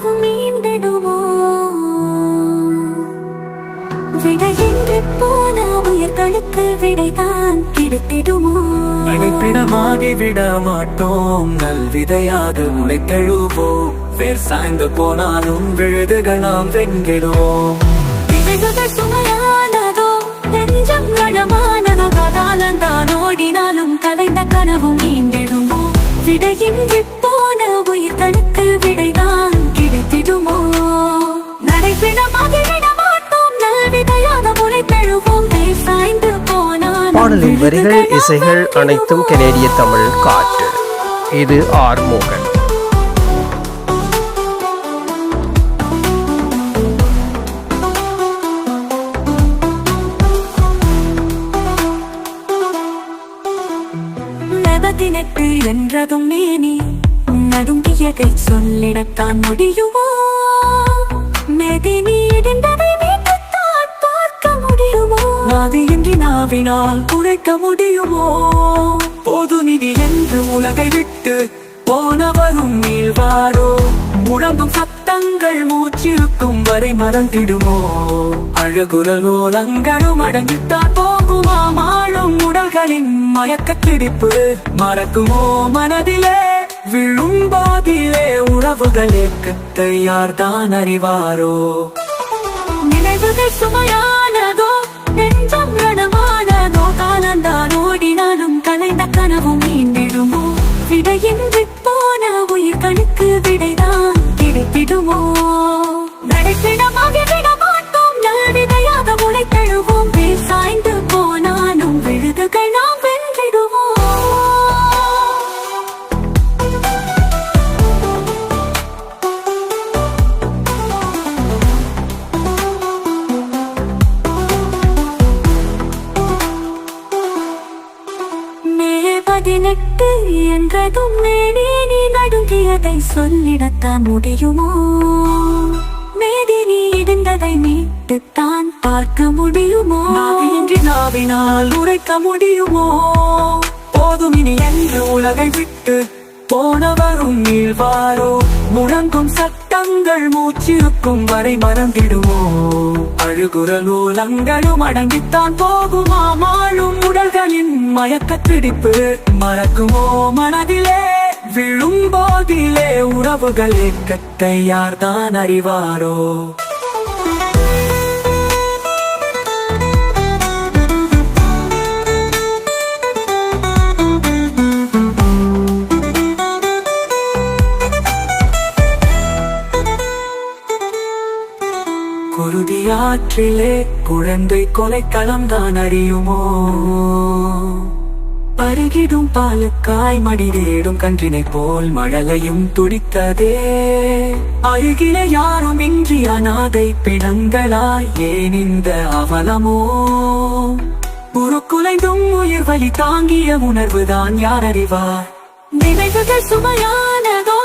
நாமும் மீண்டிடுவோம் விடை என்று போன உயிர்களுக்கு விடைதான் கிடைத்திடுமோ? அடைப்பிடமாகி விட மாட்டோம் நல்விதையாக முளைத்தெழுவோம் வேர் சாய்ந்து போனாலும் விழுதுகள் நாம் வெங்கிடுவோம் விதைகள் சுமையானதோ நெஞ்சம் கனமானதோ காலம் தான் ஓடினாலும் கலைந்த கனவும் நீண்டிடுமோ? விடையின் விற்போன உயிர்களுக்கு விடைதான் பாடலின் வரிகள் இசைகள் அனைத்தும் கனேடிய தமிழ் காற்று. இது ஆர் மோகன். நபதினத்து என்றதும் மேனி நடுங்கியதை சொல்லிடத்தான் முடியுமோ? மெதினி இடிந்ததை பார்க்க முடியுமோ? அது என்று வினாவினால் உழைக்க முடியுமோ? பொது நிதி என்று உலகை விட்டு போனவரும் மீள்வாரோ முழங்கும் சத்தங்கள் மூச்சிருக்கும் வரை மறந்திடுமோ? அழகுரல் ஓலங்களும் அடங்கித்தான் போகுமா? மாழும் உடல்களின் மயக்க திடிப்பு மறக்குமோ மனதிலே? விழும் பாதிலே உறவுகள் ஏக்கத்தை யார்தான் அறிவாரோ? நினைவுகள் சுமையா? பதினெட்டு என்றதும் மேனே நடுங்கியதை சொல்லிடத்தான் முடியுமோ? மேதினி இடிந்ததை மீட்டுத்தான் பார்க்க முடியுமோ? என்று நாவினால் உரைக்க முடியுமோ? போதும் இனி என்று உலகை விட்டு போனவரும் மீள்வாரோ முழங்கும் சட்டங்கள் மூச்சிருக்கும் வரை மறந்திடுமோ. அழுகுரலோலங்களும் அடங்கித்தான் போகுமா. மாழும் உடல்களின் மயக்க பிடிப்பு மறக்குமோ. மனதிலே விழும் போதிலே உறவுகள் ஏக்கத்தை யார்தான் அறிவாரோ. குருதியாற்றிலே குழந்தை கொலைக்களம் தான் அறியுமோ? பருகிடும் பாலுக்காய் மடி தேடும் கன்றினை போல் மழலையும் துடித்ததே. அருகில யாரும் இன்றி அநாதை பிணங்களாய் ஏன் இந்த அவலமோ? உருக்குலைந்தும் உயிர் வழி தாங்கிய உணர்வுதான் யார் அறிவார்? நினைவுகள் சுமையானதோ